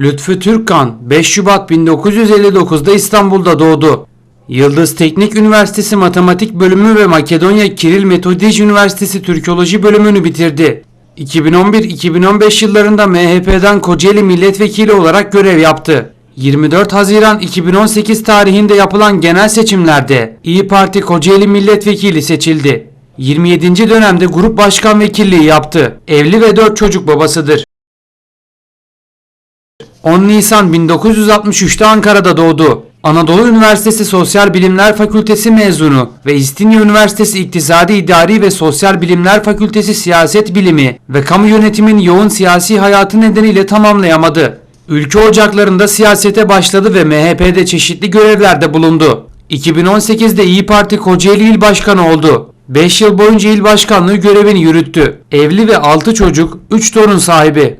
Lütfü Türkkan 5 Şubat 1959'da İstanbul'da doğdu. Yıldız Teknik Üniversitesi Matematik Bölümü ve Makedonya Kiril Metodij Üniversitesi Türkoloji bölümünü bitirdi. 2011-2015 yıllarında MHP'den Kocaeli Milletvekili olarak görev yaptı. 24 Haziran 2018 tarihinde yapılan genel seçimlerde İyi Parti Kocaeli Milletvekili seçildi. 27. dönemde grup başkan vekilliği yaptı. Evli ve 4 çocuk babasıdır. 10 Nisan 1963'te Ankara'da doğdu. Anadolu Üniversitesi Sosyal Bilimler Fakültesi mezunu ve İstinye Üniversitesi İktisadi İdari ve Sosyal Bilimler Fakültesi Siyaset Bilimi ve Kamu Yönetimin yoğun siyasi hayatı nedeniyle tamamlayamadı. Ülke ocaklarında siyasete başladı ve MHP'de çeşitli görevlerde bulundu. 2018'de İyi Parti Kocaeli İl Başkanı oldu. 5 yıl boyunca il başkanlığı görevini yürüttü. Evli ve 6 çocuk, 3 torun sahibi.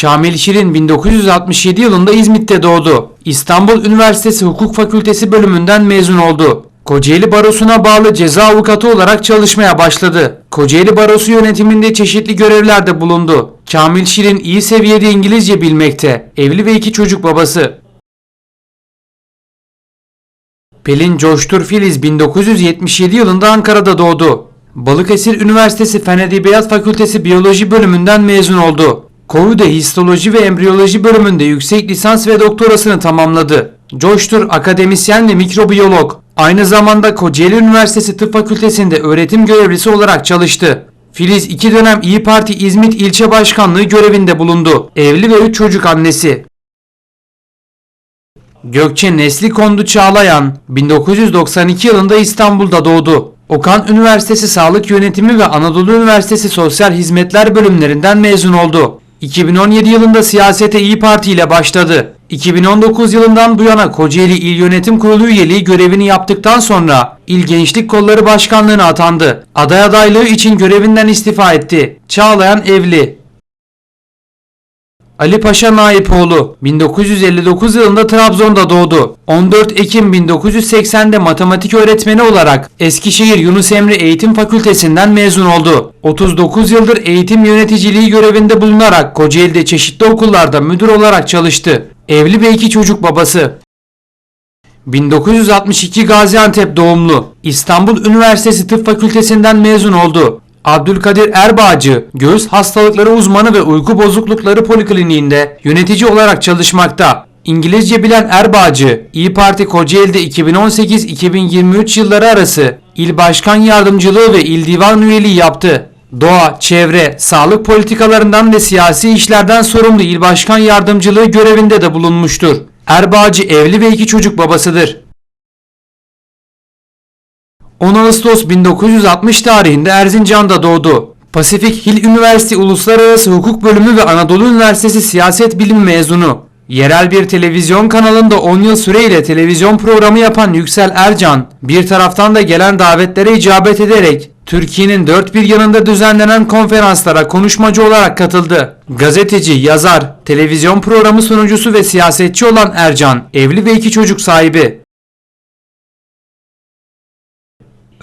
Kamil Şirin 1967 yılında İzmit'te doğdu. İstanbul Üniversitesi Hukuk Fakültesi bölümünden mezun oldu. Kocaeli Barosu'na bağlı ceza avukatı olarak çalışmaya başladı. Kocaeli Barosu yönetiminde çeşitli görevlerde bulundu. Kamil Şirin iyi seviyede İngilizce bilmekte. Evli ve iki çocuk babası. Pelin Coştur Filiz 1977 yılında Ankara'da doğdu. Balıkesir Üniversitesi Fen Edebiyat Fakültesi Biyoloji bölümünden mezun oldu. Kovu'da Histoloji ve Embriyoloji bölümünde yüksek lisans ve doktorasını tamamladı. Coştur akademisyen ve mikrobiyolog. Aynı zamanda Kocaeli Üniversitesi Tıp Fakültesi'nde öğretim görevlisi olarak çalıştı. Filiz iki dönem İyi Parti İzmit İlçe Başkanlığı görevinde bulundu. Evli ve üç çocuk annesi. Gökçe Nesli Kondu Çağlayan 1992 yılında İstanbul'da doğdu. Okan Üniversitesi Sağlık Yönetimi ve Anadolu Üniversitesi Sosyal Hizmetler bölümlerinden mezun oldu. 2017 yılında siyasete İyi Parti ile başladı. 2019 yılından bu yana Kocaeli İl Yönetim Kurulu üyeliği görevini yaptıktan sonra İl Gençlik Kolları Başkanlığı'na atandı. Aday adaylığı için görevinden istifa etti. Çağlayan evli. Ali Paşa Naipoğlu 1959 yılında Trabzon'da doğdu. 14 Ekim 1980'de matematik öğretmeni olarak Eskişehir Yunus Emre Eğitim Fakültesinden mezun oldu. 39 yıldır eğitim yöneticiliği görevinde bulunarak Kocaeli'de çeşitli okullarda müdür olarak çalıştı. Evli ve iki çocuk babası. 1962 Gaziantep doğumlu. İstanbul Üniversitesi Tıp Fakültesinden mezun oldu. Abdülkadir Erbağcı, göğüs hastalıkları uzmanı ve uyku bozuklukları polikliniğinde yönetici olarak çalışmakta. İngilizce bilen Erbağcı, İyi Parti Kocaeli'de 2018-2023 yılları arası il başkan yardımcılığı ve il divan üyeliği yaptı. Doğa, çevre, sağlık politikalarından ve siyasi işlerden sorumlu il başkan yardımcılığı görevinde de bulunmuştur. Erbağcı evli ve iki çocuk babasıdır. 10 Ağustos 1960 tarihinde Erzincan'da doğdu. Pasifik Hill Üniversitesi Uluslararası Hukuk Bölümü ve Anadolu Üniversitesi Siyaset Bilimi mezunu. Yerel bir televizyon kanalında 10 yıl süreyle televizyon programı yapan Yüksel Ercan, bir taraftan da gelen davetlere icabet ederek Türkiye'nin dört bir yanında düzenlenen konferanslara konuşmacı olarak katıldı. Gazeteci, yazar, televizyon programı sunucusu ve siyasetçi olan Ercan, evli ve iki çocuk sahibi.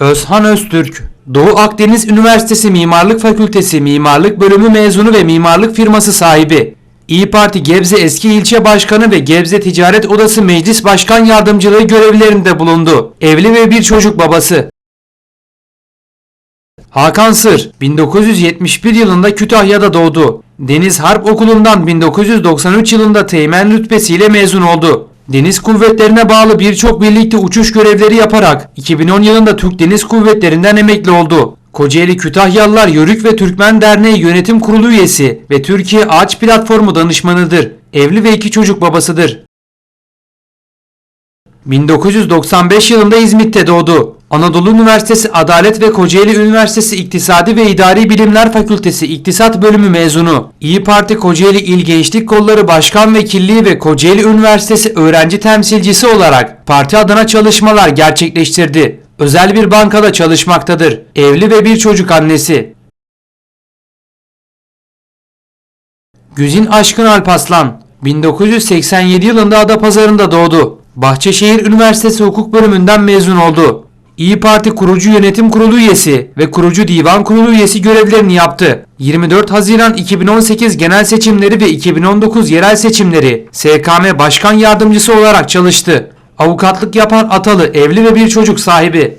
Özhan Öztürk, Doğu Akdeniz Üniversitesi Mimarlık Fakültesi Mimarlık Bölümü mezunu ve mimarlık firması sahibi. İyi Parti Gebze eski ilçe başkanı ve Gebze Ticaret Odası Meclis Başkan Yardımcılığı görevlerinde bulundu. Evli ve bir çocuk babası. Hakan Sır 1971 yılında Kütahya'da doğdu. Deniz Harp Okulu'ndan 1993 yılında teğmen rütbesiyle mezun oldu. Deniz kuvvetlerine bağlı birçok birlikte uçuş görevleri yaparak 2010 yılında Türk Deniz Kuvvetleri'nden emekli oldu. Kocaeli Kütahyalılar Yörük ve Türkmen Derneği Yönetim Kurulu üyesi ve Türkiye Ağaç Platformu danışmanıdır. Evli ve iki çocuk babasıdır. 1995 yılında İzmit'te doğdu. Anadolu Üniversitesi Adalet ve Kocaeli Üniversitesi İktisadi ve İdari Bilimler Fakültesi İktisat Bölümü mezunu. İyi Parti Kocaeli İl Gençlik Kolları Başkan Vekilliği ve Kocaeli Üniversitesi öğrenci temsilcisi olarak parti adına çalışmalar gerçekleştirdi. Özel bir bankada çalışmaktadır. Evli ve bir çocuk annesi. Güzin Aşkın Alpaslan 1987 yılında Adapazarı'nda doğdu. Bahçeşehir Üniversitesi Hukuk Bölümünden mezun oldu. İyi Parti kurucu yönetim kurulu üyesi ve kurucu divan kurulu üyesi görevlerini yaptı. 24 Haziran 2018 genel seçimleri ve 2019 yerel seçimleri SKM Başkan Yardımcısı olarak çalıştı. Avukatlık yapan Atalı evli ve bir çocuk sahibi.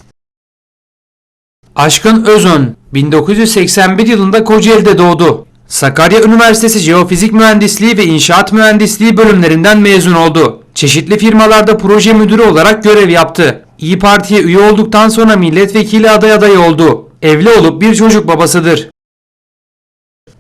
Aşkın Özön 1981 yılında Kocaeli'de doğdu. Sakarya Üniversitesi Jeofizik Mühendisliği ve İnşaat Mühendisliği bölümlerinden mezun oldu. Çeşitli firmalarda proje müdürü olarak görev yaptı. İyi Parti'ye üye olduktan sonra milletvekili aday adayı oldu. Evli olup bir çocuk babasıdır.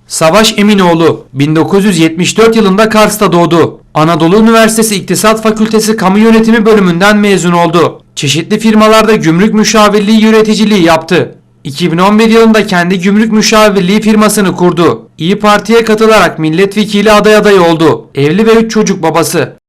Savaş Eminoğlu 1974 yılında Kars'ta doğdu. Anadolu Üniversitesi İktisat Fakültesi Kamu Yönetimi bölümünden mezun oldu. Çeşitli firmalarda gümrük müşavirliği yöneticiliği yaptı. 2011 yılında kendi gümrük müşavirliği firmasını kurdu. İyi Parti'ye katılarak milletvekili aday adayı oldu. Evli ve 3 çocuk babası.